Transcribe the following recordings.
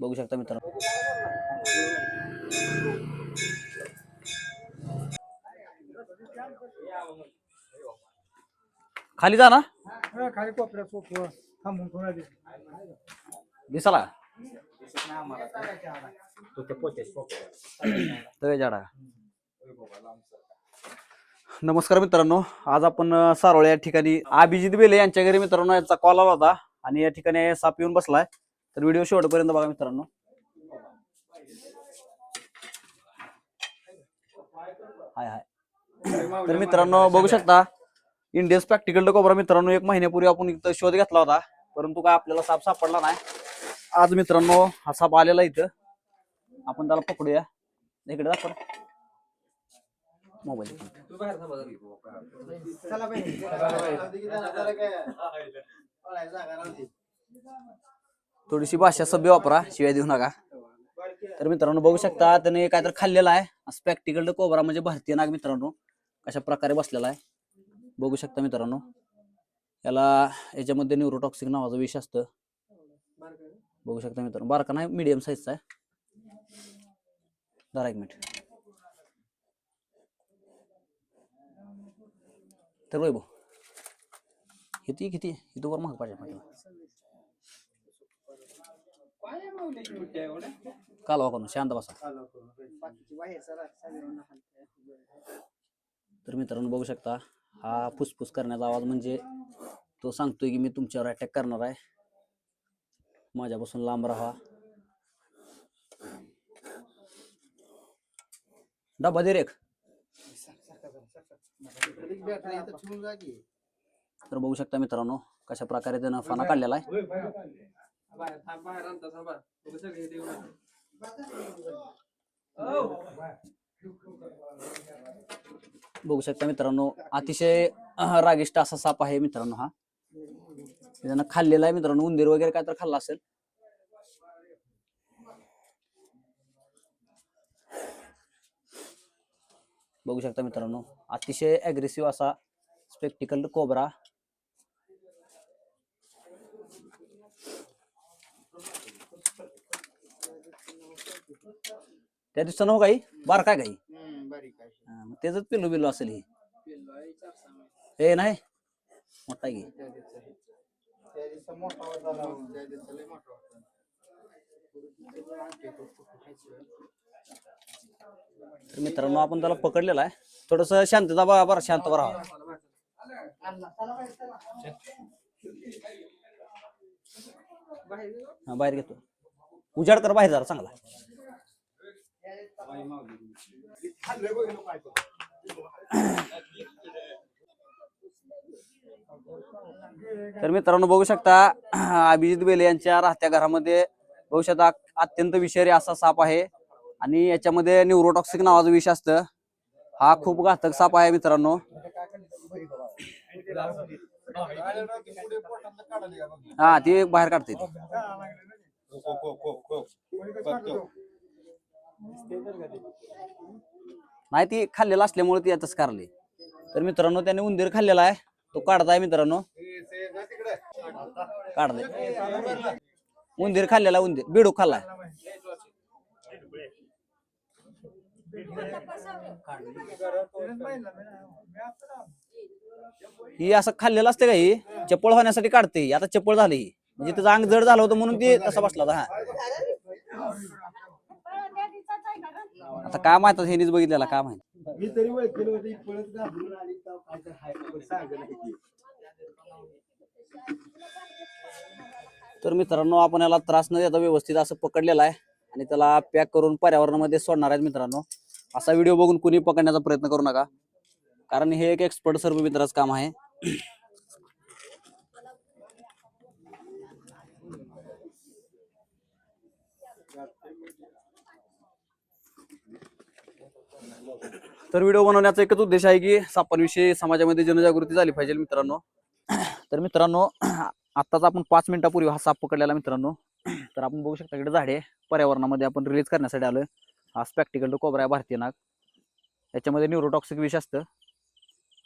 बघू शकता मित्रांनो. खाली जा ना. खाली कोपऱ्यात सोपं थांबून तवे जाडा नमस्कार मित्रांनो. आज आपण अं, सारोळे या ठिकाणी अभिजित बेले यांच्या घरी मित्रांनो यांचा कॉल आला होता आणि या ठिकाणी साप येऊन बसलाय. तर व्हिडिओ शेवटपर्यंत बघा मित्रांनो. हाय हाय. तर मित्रांनो बघू शकता इंडियन्स प्रॅक्टिकल कोबरा मित्रांनो एक महिन्यापूर्वी आपण इथं शोध घेतला होता. परंतु काय आपल्याला साप सापडला नाही. आज मित्रांनो हा साप आलेला इथं. आपण त्याला पकडूया. इकडे दाखव मोबाईल थोडीशी भाषा सभ्य वापरा शिवाय देऊ नका. तर मित्रांनो बघू शकता त्याने काहीतरी खाल्लेला आहे. स्पॅक्टिकल कोबरा म्हणजे भारतीय नाग मित्रांनो. कशा प्रकारे बसलेला आहे. बघू शकता मित्रांनो. याला याच्यामध्ये न्यूरोटॉक्सिक नावाचं विष असतं. बघू शकता मित्रांनो. बारका नाही मिडियम साईजचा आहे. जरा एक मिनिट. तर भाऊ किती किती? इथं वर महाग पाहिजे पाहिजे कालवा करून शांत बसा. तर मित्रांनो बघू शकता हा फुसफुस करण्याचा आवाज म्हणजे तो सांगतोय की मी तुमच्यावर अटॅक करणार आहे. माझ्यापासून लांब राहा. डबा दे रेख। तर बघू शकता मित्रांनो, कशा प्रकारे त्यानं फाना काढलेला आहे. बघू शकता मित्रांनो, अतिशय रागिष्ट असा साप आहे मित्रांनो हा. त्यानं खाल्लेला आहे मित्रांनो, उंदीर वगैरे काय तर खाल्ला असेल. बघू शकता मित्रांनो. अतिशय अग्रेसिव्ह असा स्पेक्टिकल कोबरा त्या दिवसानं हो काही? बार काय काही? त्याच पिल्लू बिल्लू असेल ही. हे नाही? मोठा आहे की? तर मित्रांनो आपण त्याला पकडलेला आहे. थोडस शांतता बघा बरं शांत राहा. हा बाहेर घेतो. उजाड कर बाहेर जरा चांगला. तर मित्रांनो बघू शकता अभिजित बेले यांच्या राहत्या घरामध्ये बघू शकता अत्यंत विषारी असा साप आहे. आणि याच्यामध्ये न्यूरोटॉक्सिक नावाचं विष असतं. हा खूप घातक साप आहे मित्रांनो. हा ती बाहेर काढते नाही ती खाल्लेला असल्यामुळे ती आताच कारली तर मित्रांनो त्याने उंदीर खाल्लेला आहे. तो काढताय मित्रांनो. काढते उंदीर खाल्लेला उंदीर. बिडू खाल्लाय. ही असं खाल्लेलं असते का ही? चप्पळ होण्यासाठी काढते. ही. आता चप्पळ झाली. ही म्हणजे त्याचं अंग जड झालं होतं म्हणून ती तसा बसला होता हा. आता काय माहीत आता ह्यांनीच बघितलेला काय माहीत. मी तरी ओळखलं होतं पळत घाबरून आली तर काय तर हाय पण सांगलं किती. तर मित्रांनो आपण याला त्रास न देता व्यवस्थित असं पकडलेला आहे आणि त्याला पॅक करून पर्यावरणामध्ये सोडणार आहेत मित्रांनो. असा व्हिडिओ बघून कुणी पकडण्याचा प्रयत्न करू नका. कारण हे एक एक्सपर्ट सर्व मित्राच काम आहे. तर व्हिडिओ बनवण्याचा एकच उद्देश आहे की सापांविषयी समाजामध्ये जनजागृती झाली पाहिजे मित्रांनो. तर मित्रांनो आत्ताच आपण पाच मिनिटापूर्वी हा साप पकडलेला मित्रांनो. तर आपण बघू शकता इकडे झाडे पर्यावरणामध्ये आपण रिलीज करण्यासाठी आलोय. हा स्पॅक्टिकल टू कोबरा आहे भारतीय नाग याच्यामध्ये न्यूरोटॉक्सिक विष असतं.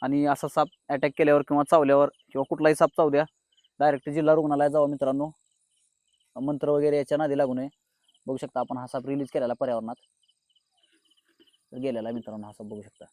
आणि असा साप अटॅक केल्यावर किंवा चावल्यावर किंवा कुठलाही साप चावू द्या डायरेक्ट जिल्हा रुग्णालयात जावं मित्रांनो. मंत्र वगैरे याच्या नादी लागू नये. बघू शकता आपण हा साप रिलीज केलेला पर्यावरणात. गेलेला मित्रांनो हा साप बघू शकता.